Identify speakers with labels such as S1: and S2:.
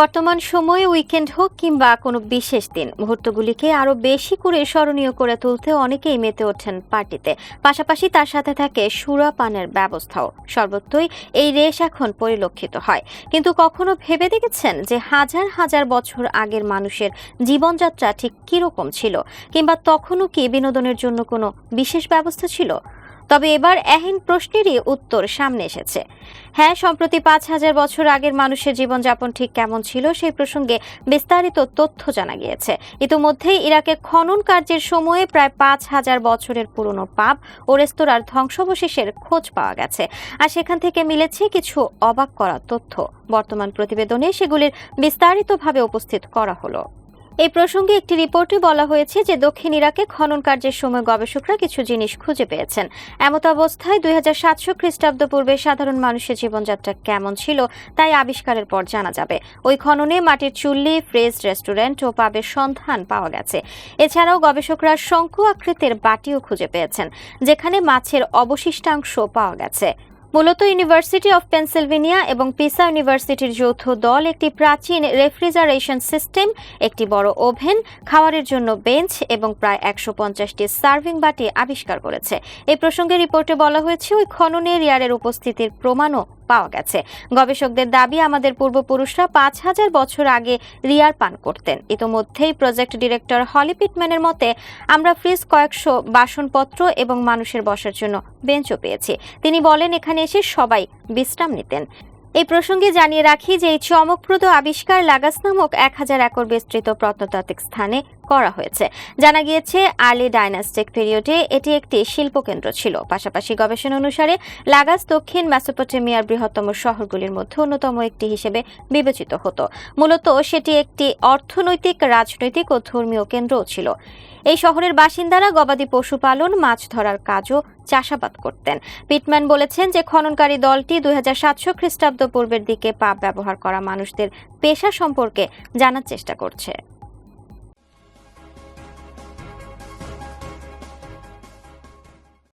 S1: বর্তমান সময়ে উইকেন্ড হোক কিংবা কোনো বিশেষ দিন, মুহূর্তগুলিকে আরও বেশি করে স্মরণীয় করে তুলতে অনেকেই মেতে ওঠেন পার্টিতে। পাশাপাশি তার সাথে থাকে সুরা পানের ব্যবস্থাও। সর্বত্রই এই রেশ এখন পরিলক্ষিত হয়। কিন্তু কখনো ভেবে দেখেছেন যে হাজার হাজার বছর আগের মানুষের জীবনযাত্রা ঠিক কীরকম ছিল? কিংবা তখনও কি বিনোদনের জন্য কোনো বিশেষ ব্যবস্থা ছিল? তবে এবার এহেন প্রশ্নেরই উত্তর সামনে এসেছে। হ্যাঁ সম্প্রতি পাঁচ হাজার বছর আগের মানুষের জীবনযাপন ঠিক কেমন ছিল সেই প্রসঙ্গে বিস্তারিত তথ্য জানা গিয়েছে। ইতিমধ্যেই ইরাকে খনন কার্যের সময়ে প্রায় পাঁচ হাজার বছরের পুরনো পাপ ও রেস্তোরাঁর ধ্বংসাবশেষের খোঁজ পাওয়া গেছে। আর সেখান থেকে মিলেছে কিছু অবাক করা তথ্য। বর্তমান প্রতিবেদনে সেগুলির বিস্তারিতভাবে উপস্থিত করা হলো। এই প্রসঙ্গে একটি রিপোর্টে বলা হয়েছে যে দক্ষিণ ইরাকে খনন কার্যের সময় গবেষকরা কিছু জিনিস খুঁজে পেয়েছেন। এমত অবস্থায় দুই হাজার সাতশো খ্রিস্টাব্দ পূর্বে সাধারণ মানুষের জীবনযাত্রা কেমন ছিল তাই আবিষ্কারের পর জানা যাবে। ওই খননে মাটির চুল্লি, ফ্রেজ, রেস্টুরেন্ট ও পাবের সন্ধান পাওয়া গেছে। এছাড়াও গবেষকরা শঙ্কু আকৃতির বাটিও খুঁজে পেয়েছেন, যেখানে মাছের অবশিষ্টাংশ পাওয়া গেছে। মূলত ইউনিভার্সিটি অফ পেনসিলভেনিয়া এবং পিসা ইউনিভার্সিটির যৌথ দল একটি প্রাচীন রেফ্রিজারেশন সিস্টেম, একটি বড় ওভেন খাওয়ারের জন্য বেঞ্চ এবং প্রায় একশো পঞ্চাশটি সার্ভিং বাটি আবিষ্কার করেছে। এই প্রসঙ্গে রিপোর্টে বলা হয়েছে, ওই খননে রিয়ারের উপস্থিতির প্রমাণও পাওয়া গেছে। গবেষকদের দাবি, আমাদের পূর্বপুরুষরা পাঁচ হাজার বছর আগে রিয়ার পান করতেন। ইতোমধ্যেই প্রজেক্ট ডিরেক্টর হলি পিটম্যানের মতে, আমরা ফ্রিজ কয়েকশো বাসনপত্র এবং মানুষের বসার জন্য বেঞ্চও পেয়েছি। তিনি বলেন, এখানে এসে সবাই বিশ্রাম নিতেন। এই প্রসঙ্গে জানিয়ে রাখি যে এই চমকপ্রদ আবিষ্কার লাগাস নামক এক হাজার একর বিস্তৃত প্রত্নতাত্ত্বিক স্থানে করা হয়েছে। জানা গিয়েছে, আর্লি ডাইনাস্টিক পিরিয়ডে এটি একটি শিল্পকেন্দ্র ছিল। পাশাপাশি গবেষণা অনুসারে, লাগাস দক্ষিণ মেসোপটেমিয়ার বৃহত্তম শহরগুলির মধ্যে অন্যতম একটি হিসেবে বিবেচিত হতো। মূলত সেটি একটি অর্থনৈতিক, রাজনৈতিক ও ধর্মীয় কেন্দ্রও ছিল। এই শহরের বাসিন্দারা গবাদি পশুপালন, মাছ ধরার কাজও চাষাবাদ করতেন। পিটম্যান বলেছেন যে, খননকারী দলটি দুই হাজার সাতশো খ্রিস্টাব্দ পূর্বের দিকে পাপ ব্যবহার করা মানুষদের পেশা সম্পর্কে জানার চেষ্টা করছে।